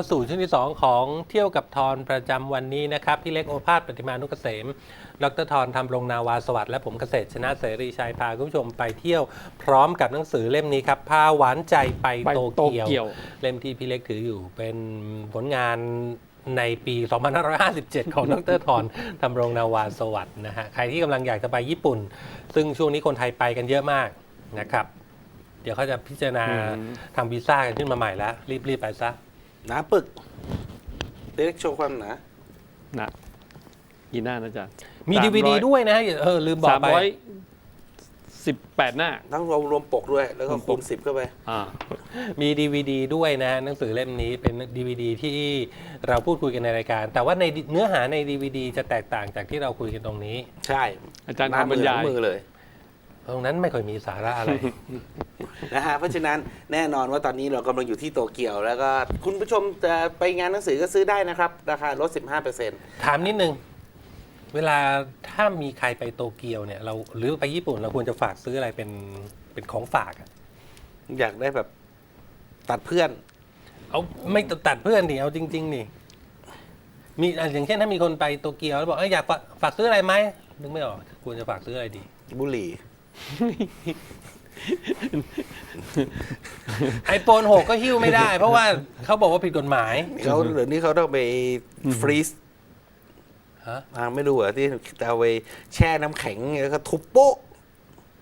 กลับเข้าสู่ช่วงที่ 2 ของเที่ยวกับทอนประจำวันนี้นะครับพี่เล็กโอภาสปฏิมานุกเกษม ดรทอนทำรงนาวาสวัสดิ์และผมเกษตรชนะเสรีชัยพาคุณผู้ชมไปเที่ยวพร้อมกับหนังสือเล่มนี้ครับพาหวานใจไปไปโตโตเกียวเกียวเล่มที่พี่เล็กถืออยู่เป็นผลงานในปี 2557 ของดรทอนทำรงนาวาสวัสดิ์นะฮะใครที่กำลังอยากจะไปญี่ปุ่น ซึ่งช่วงนี้คนไทยไปกันเยอะมากนะครับ เดี๋ยวเขาจะพิจารณาอืม ทำวีซ่ากันขึ้นมาใหม่แล้วรีบๆไปซะ หนาปึกเล็กโชว์ความหนา นะกี่หน้านะจ๊ะมีสาดีร้วอยดีด้วยนะเออลืมบอกสามไปร้อยสิบแปดหน้า ทั้งรวมรวมปกด้วย แล้วก็รวมปคูก ณสิบเข้าไป อ่า มีดีวดีด้วยนะหนังสือเล่มนี้เป็นดีวดีที่เราพูดคุยกันในรายการ แต่ว่าในเนื้อหาในดีวดีจะแตกต่างจากที่เราคุยกันตรงนี้ ใช่อาจารย์หน้ทำบรรยาย มือเลย ตรงนั้นไม่ค่อยมีสาระอะไร นะฮะเพราะฉะนั้นแน่นอนว่าตอนนี้เรากำลังอยู่ที่โตเกียว แล้วก็คุณผู้ชมจะไปงานหนังสือก็ซื้อได้นะครับ ราคาลด 15%ถามนิดนึง เวลาถ้ามีใครไปโตเกียวเนี่ยเราหรือไปญี่ปุ่นเราควรจะฝากซื้ออะไรเป็นเป็นของฝากอะอยากได้แบบตัดเพื่อน เอาไม่ตัดเพื่อนดิเอาจริงๆนี่มีอะอย่างเช่นถ้ามีคนไปโตเกียวแล้วบอกเอยอยากฝากฝากซื้ออะไรไหมนึกไม่ออกควรจะฝากซื้ออะไรดี บุหรี่ ไอโฟน6ก็หิ้วไม่ได้ เพราะว่าเขาบอกว่าผิดกฎหมาย เขาเดี๋ยวนี้เขาต้องไปฟรีซฮะอ่าไม่รู้เหรอที่จะเอาไปแช่น้ำแข็งแล้วก็ทุบโป๊ะ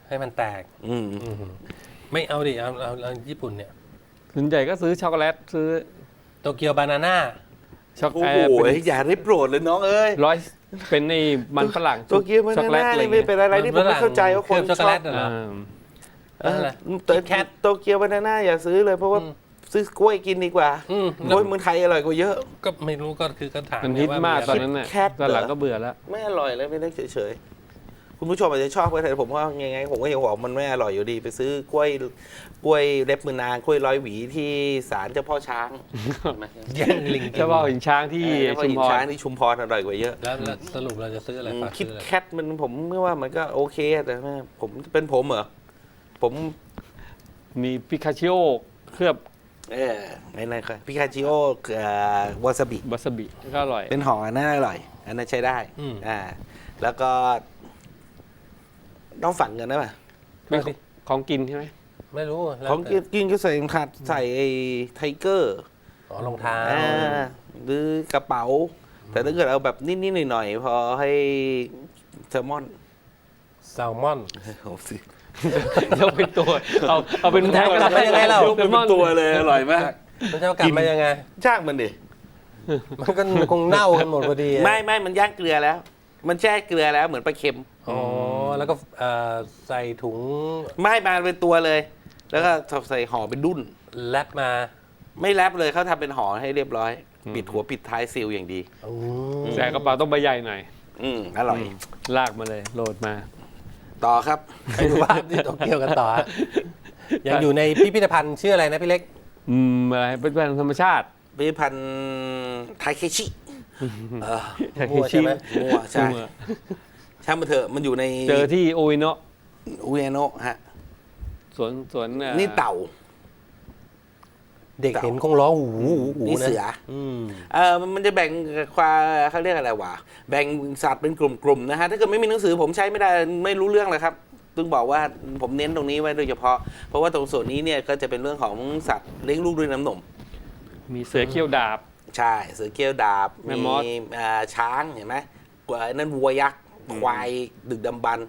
ให้มันแตก อืมอือหือไม่เอาดิเอาเอาเอาญี่ปุ่นเนี่ยส่วนใหญ่ก็ซื้อช็อกโกแลตซื้อโตเกียวบานาน่าช็อกโอ้แอโหร์เป็นอย่าได้โปรดเลยน้องเอ้ยร้อย เป็นในมันฝรั่งโตเกียวมันช็อกโกแลตน่าอะไรนี่ไม่เงี้ยเป็นอะไรที่ผมไม่เข้าใจว่าคนเคลือบช็อกโกแลตชเหรออ่าเอออะไรแต่ Kit Kat โตเกียวบานาน่าอย่าซื้อเลยเพราะว่าอืมซื้อกล้วยกินดีกว่าอืมกล้วยเมืองไทยอร่อยกว่าเยอะ ก็ไม่รู้ก็คือก็ถามมันฮิตว่มากะไรตอนนั้นน่ะ Kit Kat ตอนหลังเหรอก็เบื่อแล้ว ไม่อร่อยเลยไม่ได้เฉยๆ คุณผู้ชมอาจจะชอบก็แต่ผมว่ายังไงผมก็ยังบอกมันไม่อร่อยอยู่ดี ไปซื้อกล้วยกล้วยเล็บมือนางกล้วยร้อยหวีที่ศาลเจ้าพ่อช้างเห็นไหมแย่งลิงกินเฉพาะหินช้างที่เออเจ้าพ่อชุมหินพรช้างที่ชุมพรอร่อยกว่าเยอะ แล้วแล้วสรุปเราจะซื้ออะไรฝากคิดซื้ออะไรแคทมันผมเมื่อว่ามันก็โอเคแต่ว่าผมเป็นผมเหรอผมมีพิคาชิโอเคลือบเออไม่ไม่ค่อยพิคาชิโอวาซาบิ วาซาบิก็อร่อย เป็นห่ออันนั้นอร่อย อันนั้นใช้ได้ อืม อ่า แล้วก็ ต้องฝังเงินได้ป่ะเป็นของของกินใช่ไหมไม่รู้แล้วของแต่กินก็ใส่ขาดใส่ไอ้ไทเกอร์อ๋อรองเท้าอ่าหรือกระเป๋า แต่ถ้าเกิดเอาแบบนิดๆหน่อยๆพอให้แซลมอนแซลมอนโอ้สิยกเป็นตัวเอาเอาเป็นมันจะกลับมายังไงเรายกเป็นตัวเลยอร่อยมากมันจะเอากลับมายังไงช่างมันดิมันก็คงเน่ากันหมดพอดีอะไม่ไม่มันย่างเกลือแล้ว มันแช่เกลือแล้วเหมือนปลาเค็ม อ๋อแล้วก็เอ่อใส่ถุงไม่มาเป็นตัวเลย แล้วก็ใส่ห่อเป็นดุนแรปมา ไม่แรปเลยเขาทำเป็นห่อให้เรียบร้อย ปิดหัวปิดท้ายซีลอย่างดี อืมแต่กระเป๋าต้องใบใหญ่หน่อย อืมอร่อย ลากมาเลย โหลดมา ต่อครับ ไปดูว่าที่โตเกียวกันต่อฮะยังอยู่ในพิพิธภัณฑ์ชื่ออะไรนะพี่เล็ก อืมอะไรเป็นพันธุ์ธรรมชาติ พิพิธภัณฑ์ไทเคชิเออมั่วใช่ไหมมั่วใช่ ช่างมันเถอะมันอยู่ในเจอที่โออิโนะอุเอโนะฮะสวนสวนอ่อนี่เต่า เด็กเห็นคงร้องหูหูหูนี่นะเสือ อืม เออมันมันจะแบ่งความเขาเรียกอะไรวะแบ่งสัตว์เป็นกลุ่มๆนะฮะถ้าเกิดไม่มีหนังสือผมใช้ไม่ได้ไม่รู้เรื่องเลยครับต้องบอกว่าผมเน้นตรงนี้ไว้โดยเฉพาะ เพราะว่าตรงส่วนนี้เนี่ยก็จะเป็นเรื่องของสัตว์เลี้ยงลูกด้วยน้ำนม มีเสือเขี้ยวดาบ ใช่เสือเกี้ยวดาบแม่มีมดอ่าช้างเห็นไหมกว่านั่นวัวยักษ์ ควายดึกดำบรรพ์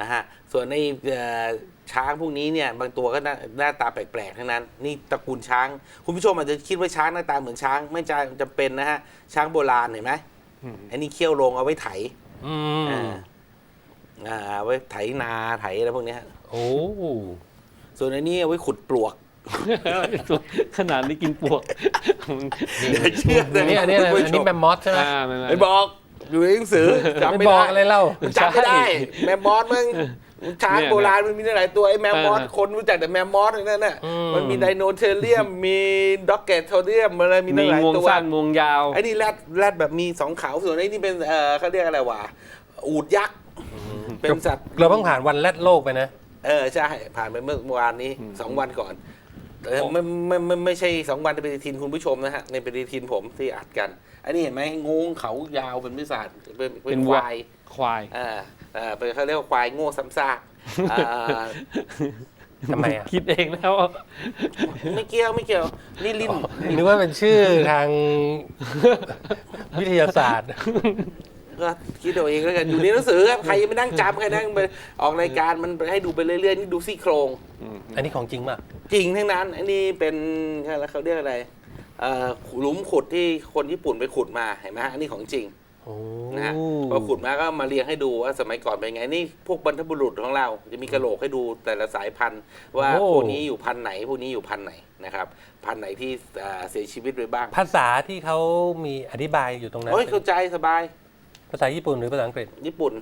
นะฮะส่วนในเอ่อช้างพวกนี้เนี่ยบางตัวก็หน้าหน้าตาแปลกๆทั้งนั้น นี่ตระกูลช้าง คุณผู้ชมอาจจะคิดว่าช้างหน้าตาเหมือนช้างไม่ใช่จะเป็นนะฮะช้างโบราณเห็นไหมอันนี้เขี้ยวโลงเอาไว้ไถอืมอ่าอ่าเอาไว้ไถนาไถอะไรพวกเนี้ยโอ้ส่วนอันนี้เอาไว้ขุดปลวกขนาดนี้กินปวกอย่าเชื่อเลยอันนี้อันนี้คุณผู้ชมอันนี้แมมมอสใช่ไหมอ่าไม่ไม่ไอ้บอก อยู่ในหนังสือจำไม่ไม่บอกได้อะไรเล่ามันจำไม่ได้ แมมมอสมึงช้างเนี่ยโบราณมันมีหลายตัวไอ้แมมมอสเออคนรู้จักแต่แมมมอสนั่นน่ะอืมมันมีไดโนเทเรียมมีด็อกเกตโทเรียมอะไรมีมีหลายงวงตัวสั้นงวงยาวไอ้นี่แรดแรดแบบมีสองเขาส่วนไอ้นี่เป็นเออเขาเรียกอะไรวะอูดยักษ์เป็นสัตว์เราเพิ่งผ่านวันแรดโลกไปนะเออใช่ผ่านไปเมื่อวานนี้สองวันก่อน เออไม่ไม่ไม่ไม่ใช่สองวันในปฏิทินคุณผู้ชมนะฮะในปฏิทินผมที่อัดกัน อันนี้เห็นไหมงูเขายาวเป็นพิศาจเป็นเป็เป็นนควัววายควายอ่าอ่าเป็นเขาเรียกว่าควายโง่ซ้ำซากอ่าทำไมอะคิดเองแล้ว ไม่เกี่ยวไม่เกี่ยว นี่ลิ้นนึกว่าเป็นชื่อทางวิทยาศาสตร์ ก็คิดเอาเองแล้วกันอยู่ในหนังสือครับใครยังไม่นั่งจำใครนั่งไปออกรายการมันให้ดูไปเรื่อยๆนี่ดูซี่โครง อันนี้ของจริงมาก จริงทั้งนั้น อันนี้เป็นอะไรเขาเรียกอะไรเอ่อหลุมขุดที่คนญี่ปุ่นไปขุดมาเห็นไหมอันนี้ของจริงโอ้นะฮะพอขุดมาก็มาเรียงให้ดูว่าสมัยก่อนเป็นไงนี่พวกบรรพบุรุษของเรา จะมีกระโหลกให้ดูแต่ละสายพันธุ์ว่าพวกนี้อยู่พันธุ์ไหนพวกนี้อยู่พันธุ์ไหนนะครับพันธุ์ไหนที่อ่าเสียชีวิตไปบ้างภาษาที่เขามีอธิบายอยู่ตรงนั้น โอ้ยเข้าใจสบาย ภาษาญี่ปุ่นหรือภาษาอังกฤษ ญี่ปุ่น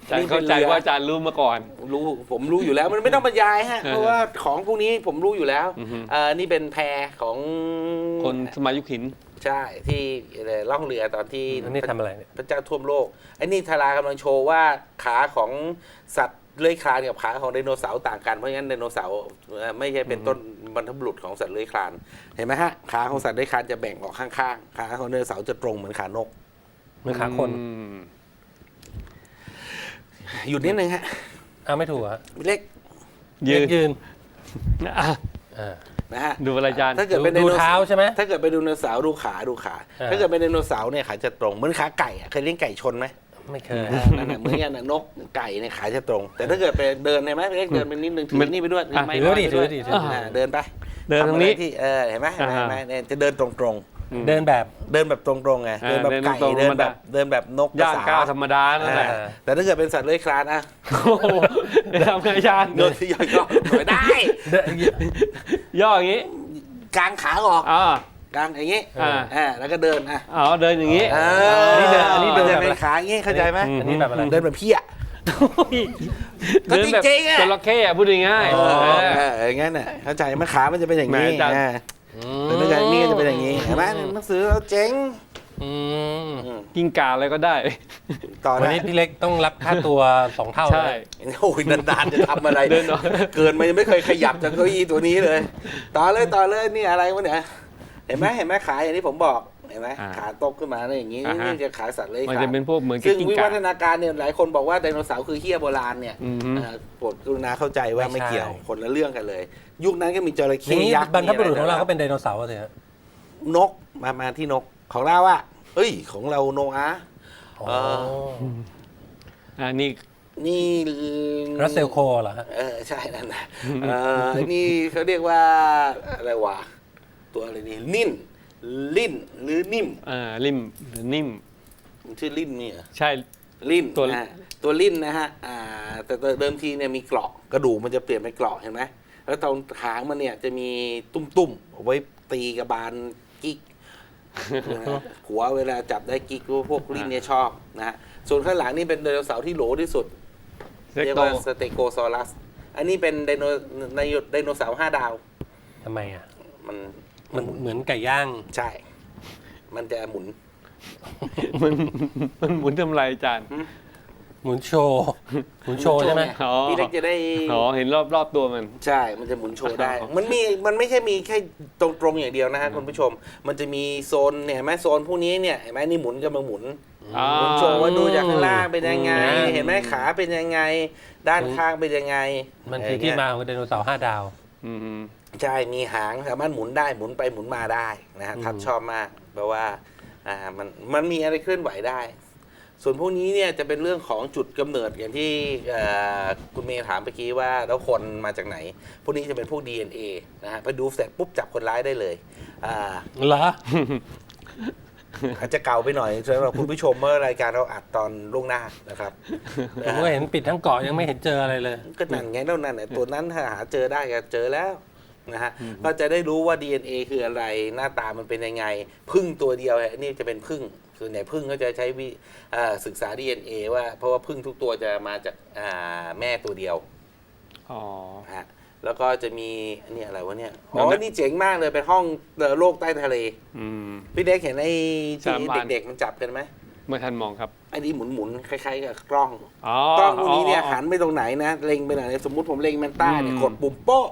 อาจารย์เข้าใจว่าอาจารย์รู้มาก่อน รู้ผมรู้อยู่แล้วมันไม่ต้องบรรยายฮะ เพราะว่าของพวกนี้ผมรู้อยู่แล้วอือฮึ เอ่อนี่เป็นแพของคนสมัยยุคหิน ใช่ที่อะไรล่องเรือตอนที่ อันนี้ทำอะไรเนี่ย พระเจ้าท่วมโลกไอ้นี่ทารากำลังโชว์ว่าขาของสัตว์เลื้อยคลานกับขาของไดโนเสาร์ต่างกันเพราะงั้นไดโนเสาร์เอ่อไม่ใช่เป็นต้นบรรพบุรุษของสัตว์เลื้อยคลานเห็นไหมฮะขาของสัตว์เลื้อยคลานจะแบ่งออกข้างๆขาของไดโนเสาร์จะตรงเหมือนขานกเห มือนขาคนอืมหยุดนิดนึงฮะอ้าวไม่ถูกเหรอฮะเล็กยืนยืนอะอ่า นะฮะดูอะไรอาจารย์ ถ้าเกิดเป็นไดดูโนเท้าเสาร์ใช่ไหมถ้าเกิดเป็นไดโนเสาร์ดูขาดูขา อ่า ถ้าเกิดเป็นไดโนเสาร์เนี่ยขาจะตรงเหมือนขาไก่อะเคยเลี้ยงไก่ชนไหมไม่เคย อ่านั่นแหละเหมือนกันนะนกไก่เนี่ยขาจะตรง แต่ถ้าเกิดไปเดินเห็นไหมเล็กเดินไปนิดนึงถือนี่ไปด้วยอะไม้ถือว่าดีไปถือวยว่าดีถือว่าดีอ่าเดินไปเดินตรงนี้ทำอะไที่เออเห็นไหมเห็นไหมอ่าฮะเห็นไหมเนี่ยจะเดินตรง เดินแบบๆเดินแบบตรงๆไงอ่าเดินแบบไก่ เดิเดินนตรงๆแบบเดินแบบนกย่างภษก้าวธรรมดานั่นแหละอ่าแต่ถ้าเกิดเป็นสัตว์เลื้อยคลานอะโอ้โหทำไงอาจารย์เดินย่อยๆหน่อยได้เดินย่ออย่างนี้ กางขาออกอ่ากางอย่างงี้อ่าอ่าแล้วก็เดินอะอ๋อ เดินอย่างนี้อ่าอันนี้เดิน อันนี้เดินมัแบจะบเป็อะไรนขาอย่างงี้เข้าใจไหมอันนี้แบบอะไร เดินแบบเพี้ยก็เดินแบบจริงๆอะจระเข้อะพูดง่ายๆเออเออเอออย่างงั้นน่ะเข้าใจไหมขามันจะเป็นอย่างนี้ แหม่อาจารย์อ่าแต่ถ้าเกิดนี่ก็จะเป็นอย่างนี้เห็นไหมหนังสือเราเจ๋งอืมกิ้งก่าอะไรก็ได้ ต่อวันได้นี้พี่เล็กต้องรับค่าตัวสองเท่าใช่ เลยโอ้ยนานๆจะทำอะไร เดินหน่อย เกินมายังไม่เคยขยับจากเก้าอี้ตัวนี้เลย ต่อเลยต่อเลยนี่อะไรวะเนี่ยเห็นไหมเห็นไหมขาอย่างที่ผมบอก เห็นไหมอ่าขาตกขึ้นมาเนี่ยอย่างนี้อ่าฮะ นี่จะขาสัตว์เลยมันขาจะเป็นพวกเหมือนกับซึ่งกิ้งวิก่า วัฒนาการเนี่ยหลายคนบอกว่าไดโนเสาร์คือเฮียโบราณเนี่ยอือฮึเอ่อโปรดกรุณาเข้าใจว่าไม่เกี่ยวคนละเรื่องกันเลย ยุคนั้นก็มีจระอเข้ย่างนี้ยักษ์บรรพบุรุษของเรามีะก็เป็นไดโนเสาร์อะสิฮะนกมามาที่นกของเราอะเฮ้ยของเราโนอาห์อ๋อเออ่านี่นี่ รัสเซลโคเหรอฮะ เออใช่นั่นนะเออนี่เขาเรียกว่าอะไรวะตัวอะไรนี่นิ่น ลิ้นหรือนิ่มอ่าริมหรือนิ่ม มันชื่อลิ้นนี่เหรอ ใช่ ลิ้นตัว นะฮะตัวลิ้นนะฮะอ่าแต่เดิมทีเนี่ยมีเกราะกระดูกมันจะเปลี่ยนเป็นเกราะเห็นไหมแล้วตรงหางมันเนี่ยจะมีตุ้มๆเอาไว้ตีกระบาลกิ๊กนะฮะหัวเวลาจับได้กิ๊กพวกลิ้นเนี่ยชอบนะฮะส่วนข้างหลังนี่เป็นไดโนเสาร์ที่โหลที่สุดเซ็กเรียกโตว่าสเตโกซอรัส อันนี้เป็นไดโนไดโนไดโนเสาร์ห้าดาว ทำไมอะ มัน มันเหมือนไก่ย่าง ใช่ มันจะหมุน มันมันหมุนทำไรอาจารย์หมุนโชว์หมุนโชว์ใช่ไหมอ๋อพี่เล็กจะได้อ๋อเห็นรอบรอบตัวมัน ใช่ มันจะหมุนโชว์ได้อ๋อมันมีมันไม่ใช่มีแค่ตรงๆอย่างเดียวนะฮะคุณผู้ชม มันจะมีโซนเนี่ยเห็นไหมโซนพวกนี้เนี่ยเห็นไหมนี่หมุนกำลังหมุนอ่าหมุนโชว์ว่าดูจากข้างล่างเป็นยังไงอืมเห็นไหมขาเป็นยังไง ด้านข้างเป็นยังไง มันคือที่มาของไดโนเสาร์ห้าดาว อืม ใช่มีหางสามารถหมุนได้หมุนไปหมุนมาได้นะฮะอืมทัดชอบมากแปลว่าอ่ามันมันมีอะไรเคลื่อนไหวได้ ส่วนพวกนี้เนี่ยจะเป็นเรื่องของจุดกำเนิดอย่างที่เอ่อคุณเมย์ถามเมื่อกี้ว่าแล้วคนมาจากไหน พวกนี้จะเป็นพวก DNA นะฮะไปดูเสร็จปุ๊บจับคนร้ายได้เลยอ่าเหรออาจจะเก่าไปหน่อยสำหรับคุณผู้ชมเมื่อรายการเราอัดตอนล่วงหน้านะครับผมก็เห็นปิดทั้งเกาะยังไม่เห็นเจออะไรเลย ก็นั่นไงแล้วนั่นน่ะตัวนั้นถ้าหาเจอได้ก็เจอแล้ว นะฮะก็จะได้รู้ว่า DNA คืออะไรหน้าตามันเป็นยังไงพึ่งตัวเดียวฮะนี่จะเป็นพึ่งส่วนใหญ่พึ่งก็จะใช้วิเอ่อศึกษา DNA ว่าเพราะว่าพึ่งทุกตัวจะมาจากอ่าแม่ตัวเดียวอ๋อนะฮะแล้วก็จะมีอันนี่อะไรวะเนี่ยนั่อ๋นอนะนี่เจ๋งมากเลยเป็นห้องเอ่อโลกใต้ทะเลอืมพี่เด็กเห็นไอ้ที่สามอันเด็กๆมันจับกันไหมไม่ทันมองครับไอ้นี่หมุนๆคล้ายๆกับกล้องอ๋อกล้องพวกนี้เนี่ยอ๋อหันไปตรงไหนนะเล็งไปไหนสมมุติผมเล็งแมนต้าเนี่ยอืมกดปุ่มโป๊ะ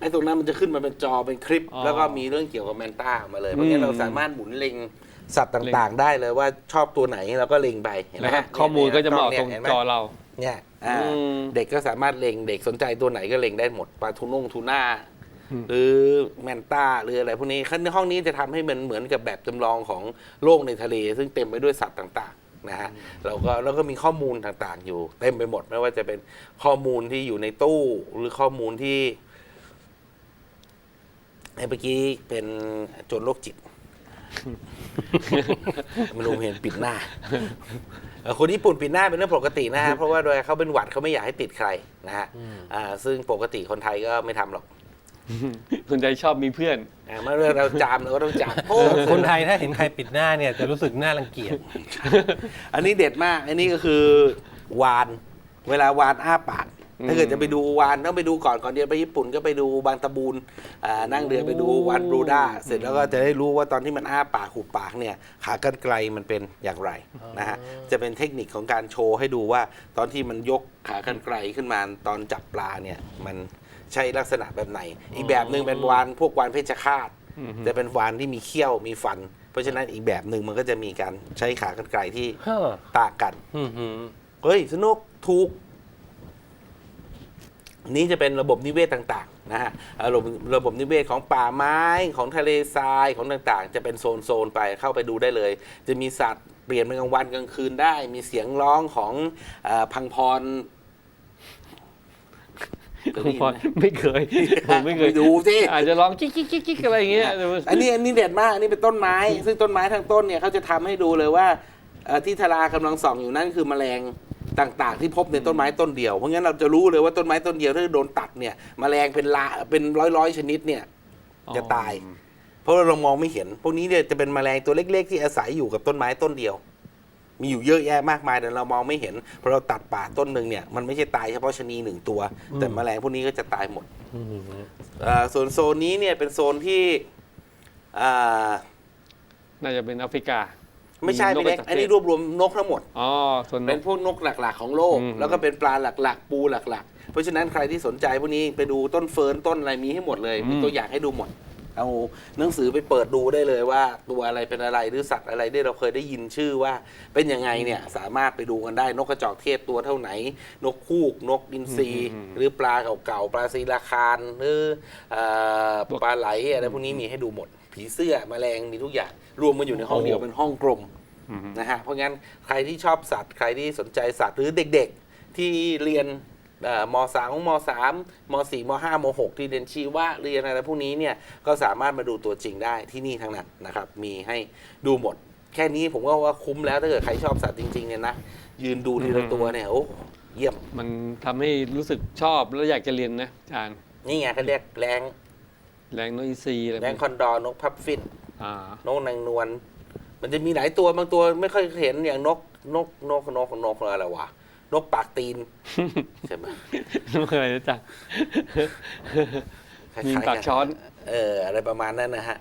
ไอ้ตรงนั้นมันจะขึ้นมาเป็นจอเป็นคลิป อ๋อแล้วก็มีเรื่องเกี่ยวกับแมนต้ามาเลยเพราะงั้นเราสามารถหมุนเล็งสัตว์ต่างๆ ได้เลยว่าชอบตัวไหนเราก็เล็งไปเห็นไหมแล้วก็ฮะข้อมูลก็จะมาออกเนี่ยตรงเห็นไหมจอเรา เนี่ยอ่าอืม เด็กก็สามารถเล็งเด็กสนใจตัวไหนก็เล็งได้หมดปลาทูน่งทูน่าอืมหรือแมนต้าหรืออะไรพวกนี้ในห้องนี้จะทำให้มันเหมือนกับแบบจำลองของโลกในทะเล ซึ่งเต็มไปด้วยสัตว์ต่างๆนะฮะเราก็แล้วก็มีข้อมูลต่างๆ อยู่เต็มไปหมดไม่ว่าจะเป็นข้อมูลที่อยู่ในตู้หรือข้อมูลที่ ไอ้เมื่อกี้เป็นโจรโรคจิตไม่รู้เห็นปิดหน้าเอ่อคนญี่ปุ่นปิดหน้าเป็นเรื่องปกตินะฮะ เพราะว่าโดยเขาเป็นหวัดเขาไม่อยากให้ติดใครนะฮะอ่าซึ่งปกติคนไทยก็ไม่ทำหรอกคนใจชอบมีเพื่อน อ่าเมื่อเราจามเราก็ต้องจามโอ้คนไทยถ้าเห็นใครปิดหน้าเนี่ยจะรู้สึกน่ารังเกียจ อันนี้เด็ดมาก อันนี้ก็คือวาน เวลาวานอ้าปาก ถ้าเกิดจะไปดูวานต้องไปดูก่อนก่อนเดียวไปญี่ปุ่นก็ไปดูบางตะบูนอ่านั่งเรือไปดูวานบรูด้าเสร็จแล้วก็จะได้รู้ว่าตอนที่มันอ้าปากหุบปากเนี่ยขากรรไกลมันเป็นอย่างไรนะฮะจะเป็นเทคนิคของการโชว์ให้ดูว่าตอนที่มันยกขากรรไกลขึ้นมาตอนจับปลาเนี่ยมันใช่ลักษณะแบบไหน อีกแบบหนึ่งเป็นวานพวกวานเพชฌฆาตอืมจะเป็นวานที่มีเขี้ยวมีฟัน เพราะฉะนั้นอีกแบบหนึ่งมันก็จะมีการใช้ขากรรไกรที่ฮะต่างกันอืมหืมเฮ้ยสนุกถูก นี้จะเป็นระบบนิเวศต่างๆนะฮะเอ่อระบบระบบนิเวศของป่าไม้ของทะเลทรายของต่างๆ จะเป็นโซน ๆ ไปเข้าไปดูได้เลย จะมีสัตว์เปลี่ยนเป็นกลางวันกลางคืนได้ มีเสียงร้องของเออพังพรเคยได้ยินพอไหมไม่เคยผมไม่เคยปดูสิอาจจะร้องกิ๊กกิ๊กกิ๊กกิ๊กอะไรอย่างเงี้ยแต่ว่าอันนี้อันนี้เด็ดมากอันนี้เป็นต้นไม้ ซึ่งต้นไม้ทั้งต้นเนี่ยเขาจะทำให้ดูเลยว่าเอ่อที่ทารากำลังส่องอยู่นั่นคือแมลง ต่างๆ ที่พบในต้นไม้ต้นเดียว เพราะงั้นเราจะรู้เลยว่าต้นไม้ต้นเดียวถ้าโดนตัดเนี่ยแมลงเป็นละเป็นร้อยๆ ชนิดเนี่ยจะตาย เพราะเรามองไม่เห็น พวกนี้เนี่ยจะเป็นแมลงตัวเล็ก ๆ ที่อาศัยอยู่กับต้นไม้ต้นเดียว มีอยู่เยอะแยะมากมายแต่เรามองไม่เห็นเพราะเราตัดป่าต้นหนึ่งเนี่ยมันไม่ใช่ตายเฉพาะชะนีหนึ่งตัว แต่แมลงพวกนี้ก็จะตายหมดอืมหืมอ่าส่วนโซนนี้เนี่ยเป็นโซนที่อ่าน่าจะเป็นแอฟริกา ไม่ใช่นกพี่เล็กกระจอกอันนี้รวบรวมนกทั้งหมด อ๋อส่วนนเป็นกพวกนกหลักๆของโลก อืม แล้วก็เป็นปลาหลักๆ ปูหลักๆ เพราะฉะนั้นใครที่สนใจพวกนี้ไปดูต้นเฟิร์นต้นอะไรมีให้หมดเลยมีตัวอย่างให้ดูหมด เอาหนังสือไปเปิดดูได้เลยว่า ตัวอะไรเป็นอะไรหรือสัตว์อะไรที่เราเคยได้ยินชื่อว่า เป็นยังไงเนี่ยสามารถไปดูกันได้นกกระจอกเทศตัวเท่าไหน นกคูกนกอินทรีหรือปลาเก่าๆปลาซีลาคารหรือเอ่อปลาไหลอะไรพวกนี้มีให้ดูหมด ผีเสื้อแมลงมีทุกอย่าง รวมกันอยู่ในห้องเดียวเป็นห้องกลมอืมนะฮะเพราะงั้นใครที่ชอบสัตว์ ใครที่สนใจสัตว์หรือเด็กๆ ที่เรียนเอ่อมสามมสามมสี่มห้ามหกที่เรียนชีวะเรียนอะไรพวกนี้เนี่ยก็สามารถมาดูตัวจริงได้ที่นี่ทั้งนั้นนะครับ มีให้ดูหมด แค่นี้ผมก็ว่าคุ้มแล้วถ้าเกิดใครชอบสัตว์จริงๆเนี่ยนะยืนดูทีละตัวเนี่ยโอ้เยี่ยมมันทำให้รู้สึกชอบแล้วอยากจะเรียนนะอาจารย์นี่ไงเขาเรียกแรง แรงโนอินทรีย์อะไรแรงคอนดอร์นกพับฟินอ่านกนางนวลมันจะมีหลายตัวบางตัวไม่ค่อยเห็นอย่างนกนกนกนกนกอะไรวะนกปากตีนใช่ไหมไม่เคยนะจ๊ะคล้ยๆมีปากนช้อน เอออะไรประมาณนั้นนะฮะ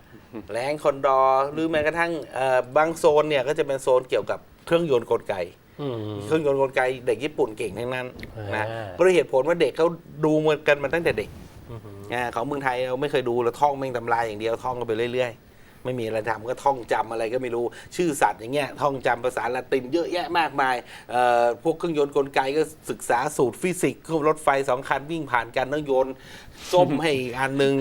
แรงคอนดอร์หรือแม้กระทั่งเอ่อบางโซนเนี่ยก็จะเป็นโซนเกี่ยวกับเครื่องยนต์กลไกอืมเครื่องยนต์กลไกเด็กญี่ปุ่นเก่งทั้งนั้นนะอ่าเพราะเหตุผลว่าเด็กเขาดูมากันมาตั้งแต่เด็ก อืมหืมอ่าของเมืองไทยเราไม่เคยดูเราท่องแม่งตำราอย่างเดียวท่องกันไปเรื่อย ๆ ไม่มีอะไรทำก็ท่องจำอะไรก็ไม่รู้ชื่อสัตว์อย่างเงี้ยท่องจำภาษาละตินเยอะแยะมากมายเอ่อพวกเครื่องยนต์กลไกก็ศึกษาสูตรฟิสิกส์รถไฟสองคันวิ่งผ่านกันต้องโยนส้มให้อีกอันหนึ่ง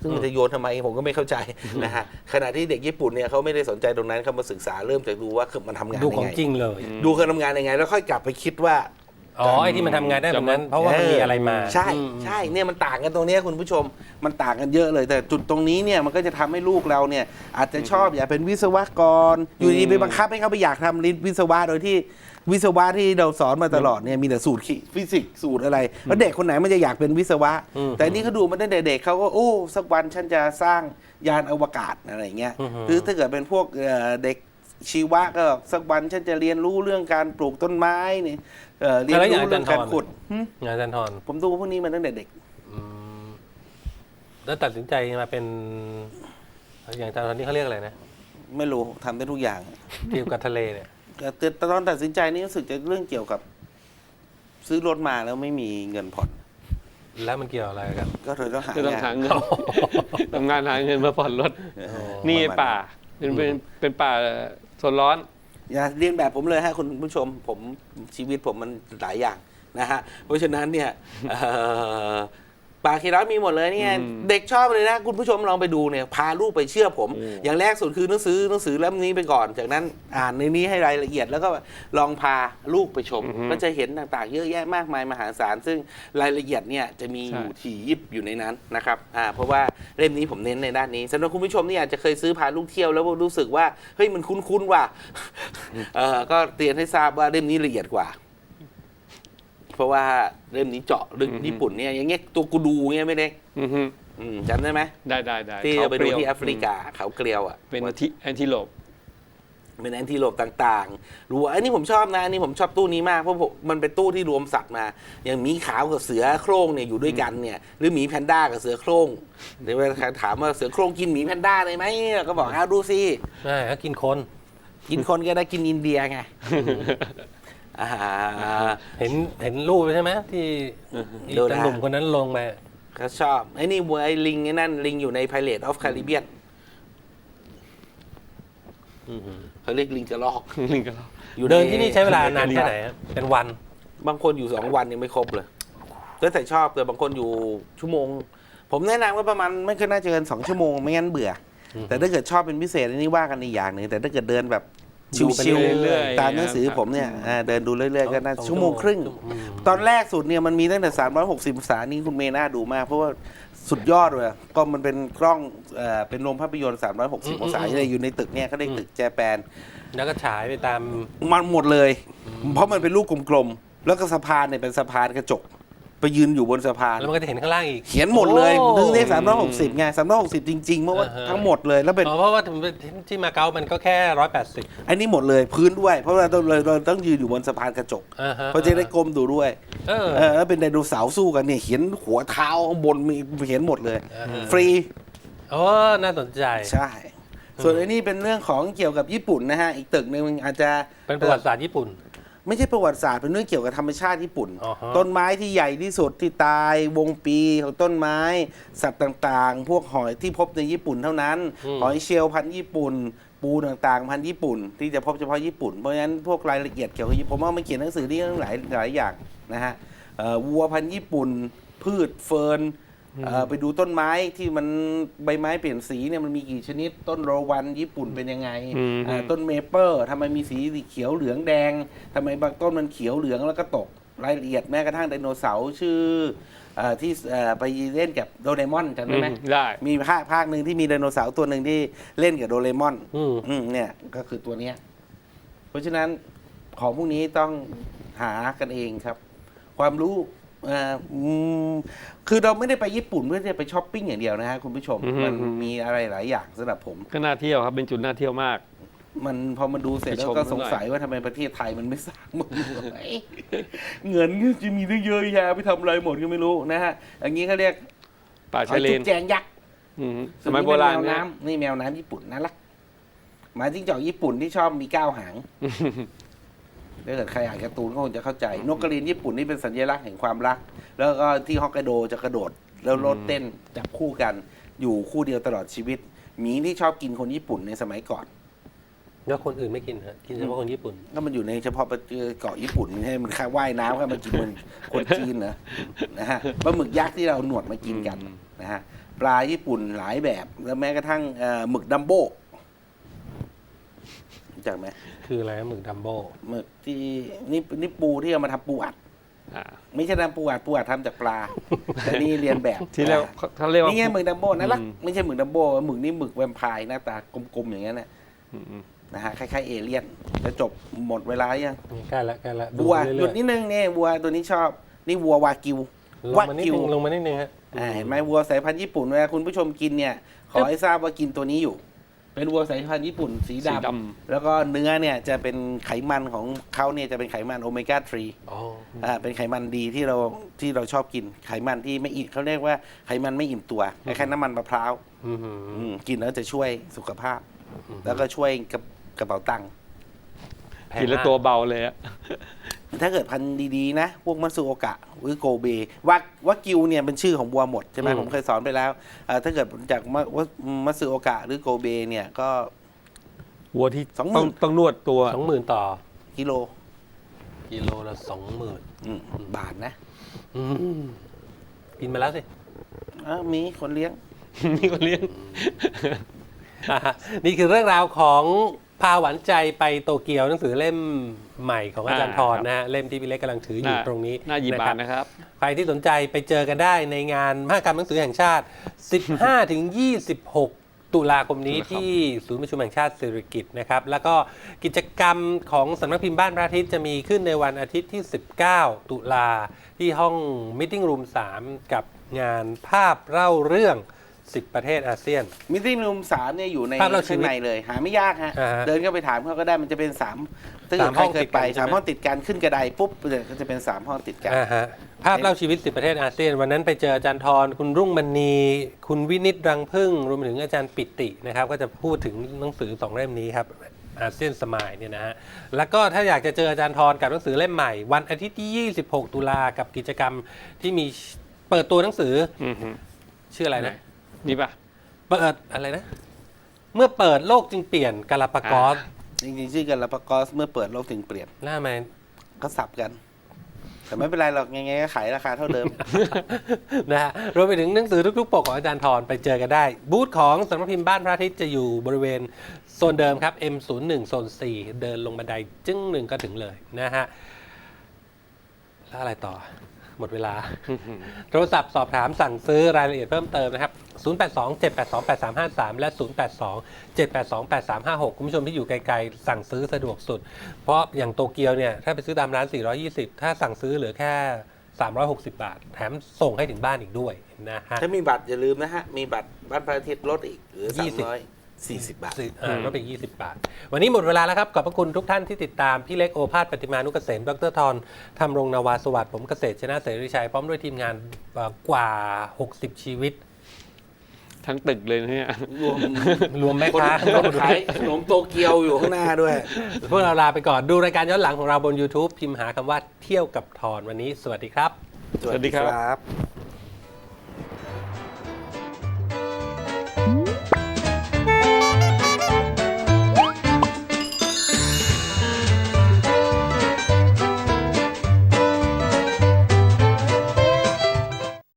ซึ่งมันจะโยนทำไมผมก็ไม่เข้าใจนะฮะขณะที่เด็กญี่ปุ่นเนี่ยเขาไม่ได้สนใจตรงนั้นเขามาศึกษาเริ่มจากดูว่าคือมันทำงานดูยัของไงจริงเลย ดูการทำงานยังไง แล้วค่อยกลับไปคิดว่า อ๋อไอ้ที่มันทำงานได้แบบนั้น เพราะว่ามันมีอะไรมาใช่อืมใช่เนี่ยมันต่างกันตรงเนี้ยคุณผู้ชมมันต่างกันเยอะเลย แต่จุดตรงนี้เนี่ยมันก็จะทำให้ลูกเราเนี่ยอาจจะชอบอยากเป็นวิศวกร อยู่ดีไปบังคับให้เขาไปอยากทำวิศวะโดยที่วิศวะที่เราสอนมาตลอดเนี่ยมีแต่สูตรฟิสิกส์สูตรอะไร แล้วเด็กคนไหนมันจะอยากเป็นวิศวะอืมแต่นี่เขาดูมาตั้งแต่เด็กเขาก็โอ้สักวันฉันจะสร้างยานอวกาศอะไรอย่างเงี้ยอือฮึหรือถ้าเกิดเป็นพวกเอ่อเด็กชีวะก็สักวันฉันจะเรียนรู้เรื่องการปลูกต้นไม้นี่ เอ่อเรียนแล้วอย่างรู้เรื่องการอาจารย์ทรขุดหึงานอาจันทรผมดูพวกนี้มาตั้งแต่เด็ก อืมแล้วตัดสินใจมาเป็น อย่างอาจารย์ทรนี่เขาเรียกอะไรนะไม่รู้ทำได้ทุกอย่างเกี่ยวกับทะเลเนี่ย แต่แต่ตอนตัดสินใจนี่รู้สึกจะเรื่องเกี่ยวกับ ซื้อรถมาแล้วไม่มีเงินผ่อน แล้วมันเกี่ยวอะไรกัน ก็เธอต้องหาจะต้องงาหานเงิน ทำงานหาเงินมาผ่อนรถ เออ นี่ไอ้ป่าเป็นเป็นเป็นป่าโซนร้อน อย่าเรียนแบบผมเลยฮะคุณผู้ชมผมชีวิตผมมันหลายอย่างนะฮะเพราะฉะนั้นเนี่ยเอ่อ ปลาเครัสมีหมดเลยเนี่ยอืมเด็กชอบเลยนะ คุณผู้ชมลองไปดูเนี่ยพาลูกไปเชื่อผม อืม อย่างแรกสุดคือหนังสือหนังสือเล่มนี้ไปก่อน จากนั้นอ่านในนี้ให้รายละเอียดแล้วก็ลองพาลูกไปชม ก็จะเห็นต่างๆ เยอะแยะมากมายมหาศาล ซึ่งรายละเอียดเนี่ยจะมีอยู่ถี่ยิบอยู่ในนั้นนะครับอ่าเพราะว่าเล่มนี้ผมเน้นในด้านนี้สำหรับคุณผู้ชมที่อาจจะเคยซื้อพาลูกเที่ยวแล้วรู้สึกว่าเฮ้ยมันคุ้นๆว่ะเออก็เรียนให้ทราบว่าเล่มนี้ละเอียดกว่าเพ ราะว่าเล่มนี้เจาะลึกญี่ปุ่นเนี่ยอย่างเงี้ยตัวกูดูเงี้ยไม่ได้อือฮึอืมจำได้ไหมได้ได้ได้ที่เขาเราไปดูเปรี้ยวที่แอฟริกาเขาเกลียวอะเป็นที่แอนติโลปเป็นแอนติโลปต่างๆรู้ว่าอันนี้ผมชอบนะอันนี้ผมชอบตู้นี้มากเพราะผมมันเป็นตู้ที่รวมสัตว์มา อย่างหมีขาวกับเสือโคร่งเนี่ยอยู่ด้วยกันเนี่ย หรือหมีแพนด้ากับเสือโคร่งเดี๋ยวเวลาถามว่าเสือโคร่งกินหมีแพนด้าเลยไหมก็บอกอ้าวดูสิใช่ก็กินคน กินคนก็ได้กินอินเดียไง อ่า เห็นเห็นรูปใช่ไหมที่ที่ดูตานะหนุ่มคนนั้นลงมาเขาชอบไอ้นี่วัวไอ้ลิงไอ้นั่นลิงอยู่ใน Pirate of Caribbean เขาเรียกลิงกระลอกนี่ก็แล้วอยู่เดินที่นี่ใช้เวลานานแค่ไหนฮะเป็นวันบางคนอยู่สองวันยังไม่ครบเลยแล้วแต่ชอบแต่บางคนอยู่ชั่วโมง ผมแนะนำว่าประมาณไม่เกินน่าจะเกินสองชั่วโมง ไม่งั้นเบื่ออมแต่ถ้าเกิดชอบเป็นพิเศษอันนี้ว่ากันอีกอย่างหนึ่งแต่ถ้าเกิดเดินแบบ ดูไปชิวเรื่อยๆตามหนังสือผมเนี่ยอ่าเดินดูเรื่อยๆก็น่าสอชั่วโมงครึ่งอืมตอนแรกสุดเนี่ยมันมีตั้งแต่ 360องศานี่คุณเมย์น่าดูมาก เพราะว่าสุดยอดเลยก็มันเป็นกล้องเอ่อเป็นโรงภาพยนตร์ 360องศาเลยอยู่ในตึกเนี่ยเขาเรียกตึกแจแปน แล้วก็ฉายไปตาม มันหมดเลย เพราะมันเป็นลูกกลมๆ แล้วก็สะพานเนี่ยเป็นสะพานกระจก ไปยืนอยู่บนสะพาน แล้วมันก็จะเห็นข้างล่างอีก เขียนหมดเลยโอ้ถึงได้360ไง360จริงๆเพราะว่าอ่าฮะ ทั้งหมดเลยแล้วเป็น อ๋อเพราะว่าที่มาเก๊ามันก็แค่ร้อยแปดสิบ อันนี้หมดเลยพื้นด้วย เพราะว่าเราเราเราต้องยืนอยู่บนสะพานกระจกอ่าฮะ เพราะจะได้กลมดูด้วยเออ เออแล้วเป็นไดโนเสาร์สู้กันเนี่ยเขียนหัวเท้าข้างบนมีเขียนหมดเลย อ่าฮะ ฟรีโอ้น่าสนใจ ใช่ ส่วนอันนี้เป็นเรื่องของเกี่ยวกับญี่ปุ่นนะฮะอีกตึกหนึ่งอาจจะเป็นประวัติศาสตร์ญี่ปุ่น ไม่ใช่ประวัติศาสตร์เป็นเรื่องเกี่ยวกับธรรมชาติญี่ปุ่น อ๋อฮะ ต้นไม้ที่ใหญ่ที่สุดที่ตายวงปีของต้นไม้ สัตว์ต่างๆ พวกหอยที่พบในญี่ปุ่นเท่านั้น หอยเชลล์พันธุ์ญี่ปุ่น ปูต่างๆ พันธุ์ญี่ปุ่น ที่จะพบเฉพาะญี่ปุ่น เพราะฉะนั้นพวกรายละเอียดเกี่ยวกับญี่ปุ่นผมว่ามันเขียนหนังสือที่หลายหลายอย่างนะฮะเอ่อวัวพันธุ์ญี่ปุ่น พืชเฟิร์นเอ่อ ไปดูต้นไม้ที่มันใบไม้เปลี่ยนสีเนี่ยมันมีกี่ชนิด ต้นโรวันญี่ปุ่นเป็นยังไงอืมอ่าต้นเมเปิลทำไมมีสีเขียวเหลืองแดงทำไมบางต้นมันเขียวเหลืองแล้วก็ตกรายละเอียดแม้กระทั่งไดโนเสาร์ชื่อเออที่เอ่อไปเล่นกับโดเรมอนจำได้ไหมอืมได้มีภาคภาคหนึ่งที่มีไดโนเสาร์ตัวหนึ่งที่เล่นกับโดเรมอนอืมอืมเนี่ยก็คือตัวเนี้ยเพราะฉะนั้นของพวกนี้ต้องหากันเองครับ ความรู้เอ่ออืม คือเราไม่ได้ไปญี่ปุ่นเพื่อจะไปช้อปปิ้งอย่างเดียวนะฮะคุณผู้ชม อือฮึ มันมีอะไรหลายอย่างสำหรับผม ก็น่าเที่ยวครับเป็นจุดน่าเที่ยวมาก มันพอมาดูเสร็จไปแล้ชวมก็มันสงหน่อยสัยว่าทำไมประเทศไทยมันไม่สร้างเมืองหลวงเอ้ยเงินจะมีตั้งเยอะแยะไปทำอะไรหมดก็ไม่รู้นะฮะอย่างนี้เขาเรียกป่าหอชายยเลจุนกแจงยักษ์อืมสมัยโบราณส่วนนี้เป็นแมวเนี่ยน้ำนี่แมวน้ำญี่ปุ่นน่ารักหมาจิ้งจอกญี่ปุ่นที่ชอบมีก้าวหาง ถ้าเกิดใครอ่านการ์ตูนก็คงจะเข้าใจ นกกระเรียนญี่ปุ่นนี่เป็นสัญลักษณ์แห่งความรัก แล้วก็ที่ฮอกไกโดจะกระโดด แล้วรถเต้นจับคู่กัน อยู่คู่เดียวตลอดชีวิตหมีที่ชอบกินคนญี่ปุ่นในสมัยก่อน แล้วคนอื่นไม่กินฮะกินเฉพาะคนญี่ปุ่น ก็มันอยู่ในเฉพาะประเทศเกาะญี่ปุ่นไม่ให้มันค่าว่ายน้ำเข้ามากินมันคนจีนเหรอนะฮะปลาหมึกยักษ์ที่เราหนวดมากินกันอืมนะฮะปลาญี่ปุ่นหลายแบบแล้วแม้กระทั่งเอ่อหมึกดัมโบ้ รู้จักไหมคืออะไรนะหมึกดัมโบ้หมึกที่นี่นี่ปูที่เอามาทำปูอัด อ่าไม่ใช่ทำปูอัดปูอัดทำจากปลา แต่นี่เรียนแบบที่เรียกเขาเรียกว่า นี่ไงหมึกดัมโบ้นะรักอืม ไม่ใช่หมึกดัมโบ้หมึกนี่หมึกแวมไพร์หน้าตากลมๆอย่างนั้นนะอืมอืมนะฮะคล้ายๆเอเลี่ยนจะจบหมดเวลายังนี่ใกล้ละใกล้ละดูวัวไปหยุเรื่ดอยนิดนึงเนี่ยวัวตัวนี้ชอบนี่วัววากิว ๆลงมานิดนึงลงมานิดนึงฮะ อ่าเห็นไหมวัวสายพันธุ์ญี่ปุ่นเวลาคุณผู้ชมกินเนี่ย ขอให้ทราบว่ากินตัวนี้อยู่ เป็นวัวสายพันธุ์ญี่ปุ่นสีสีดำดแล้วก็เนื้อเนี่ยจะเป็นไขมันของเขาเนี่ยจะเป็นไขมันโอเมก้าอ๋อ3อ่าเป็นไขมันดีที่เราที่เราชอบกินไขมันที่ไม่อิ่มเขาเรียกว่าไขมันไม่อิ่มตัวคล้ายๆน้ำมันมะพร้าวอือหือ อืมกินแล้วจะช่วยสุขภาพ แล้วก็ช่วยกระกระเป๋าตังค์ำกินแล้วตัวเบาเลยอะ ถ้าเกิดพันธุ์ดีๆนะ พวกมัตสึโอกะหรือโกเบวาวากิวเนี่ยเป็นชื่อของวัวหมดใช่ไหมอืม ผมเคยสอนไปแล้วเอ่อถ้าเกิดจากมะวะมัตสึโอกะหรือโกเบเนี่ยก็ วัวที่สองหมื่ต้อน งต้องนวดตัวสองหมื่นต่อ กิโลกิโลละสองหมื่นอืมบาทนะกินมาแล้วสิอ้าวมีคนเลี้ยง มีคนเลี้ยงอะฮะนี่คือเรื่องราวของพาหวานใจไปโตเกียวหนังสือเล่ม ใหม่ของอาจารย์อ่าทรครับนะฮะเล่มที่พี่เล็กกำลังถืออยู่น่าตรงนี้น่าหยิบนะบาคทรับนะครับใครที่สนใจไปเจอกันได้ในงานมหกรรมหนังสือแห่งชาติ 15ถึง26 ตุลาคมนี้ตุลาคมที่ศูนย์ประชุมแห่งชาติสิริกิติ์นะครับ แล้วก็กิจกรรมของสำนักพิมพ์บ้านพระอาทิตย์จะมีขึ้นในวันอาทิตย์ที่ 19 ตุลาที่ห้องมิ g รูม3 กับงานภาพเล่าเรื่อง10ประเทศอาเซียน มิตินุมสามเนี่ยอยู่ในภาพเราชีข้างวิตในเลย หาไม่ยากฮะอ่าฮะ เดินเข้าไปถามเขาก็ได้มันจะเป็นสาม ถ้าเกิสาดมใคห้รองเคติยดไปกันใช่ไหมสามห้องติดกันขึ้นกระไดปุ๊บเนี่ยก็จะเป็นสามห้องติดกันอ่าฮะภาพเล่าชีวิต10ประเทศอาเซียน วันนั้นไปเจออาจารย์ทรคุณรุ่งมณีคุณวินิตรังพึ่งรวมไปถึงอาจารย์ปิตินะครับ ก็จะพูดถึงหนังสือสองเล่มนี้ครับอาเซียนสมายเนี่ยนะฮะ แล้วก็ถ้าอยากจะเจออาจารย์ทรกับหนังสือเล่มใหม่ วันอาทิตย์ที่ 26 ตุลากับกิจกรรมที่มีเปิดตัวหนังสืออือฮึชื่ออะไรนะนี่ป่ะเปิดอะไรนะ เมื่อเปิดโลกจึงเปลี่ยนกาลาปากอส จริงๆชื่อกันลาปากอสเมื่อเปิดโลกถึงเปลี่ยนหน้ามัน ก็สับกัน แต่ไม่เป็นไรหรอกยังไงก็ขายราคาเท่าเดิม นะฮะรวมไปถึงหนังสือทุกๆปกของอาจารย์ทรไปเจอกันได้ บูธของสำนักพิมพ์บ้านพระอาทิตย์จะอยู่บริเวณโซนเดิมครับ M01 โซน 4 เดินลงบันไดจึ้งหนึ่งก็ถึงเลยนะฮะ แล้วอะไรต่อ หมดเวลา โทรศัพท์สอบถามสั่งซื้อรายละเอียดเพิ่มเติมนะครับ 082-782-8353 และ 082-782-8356 คุณผู้ชมที่อยู่ไกลๆ สั่งซื้อสะดวกสุด เพราะอย่างโตเกียวเนี่ย ถ้าไปซื้อตามร้าน 420 ถ้าสั่งซื้อเหลือแค่ 360 บาท แถมส่งให้ถึงบ้านอีกด้วยนะฮะ ถ้ามีบัตรอย่าลืมนะฮะ มีบัตรบ้านพระอาทิตย์ลดอีกเหรือยี่สามสิบร้อย สี่สิบบาทซื้ออ่าลดไป20 บาท วันนี้หมดเวลาแล้วครับ ขอบพระคุณทุกท่านที่ติดตาม พี่เล็กโอภาสปฏิมานุกเกษมดรทรทำรงนาวาสวัสดิ์ผมเกษตรชนะเสรีชัย พร้อมด้วยทีมงานเอ่อกว่า 60 ชีวิต ทั้งตึกเลยนะเนี่ย รวมรวมแม่คนค้า คนขายขนมโตเกียวอยู่ข้างหน้าด้วย พวกเราลาไปก่อนดูรายการย้อนหลังของเราบน YouTube พิมพ์หาคำว่าเที่ยวกับทรวันนี้ สวัสดีครับ สวัสดีครับครับ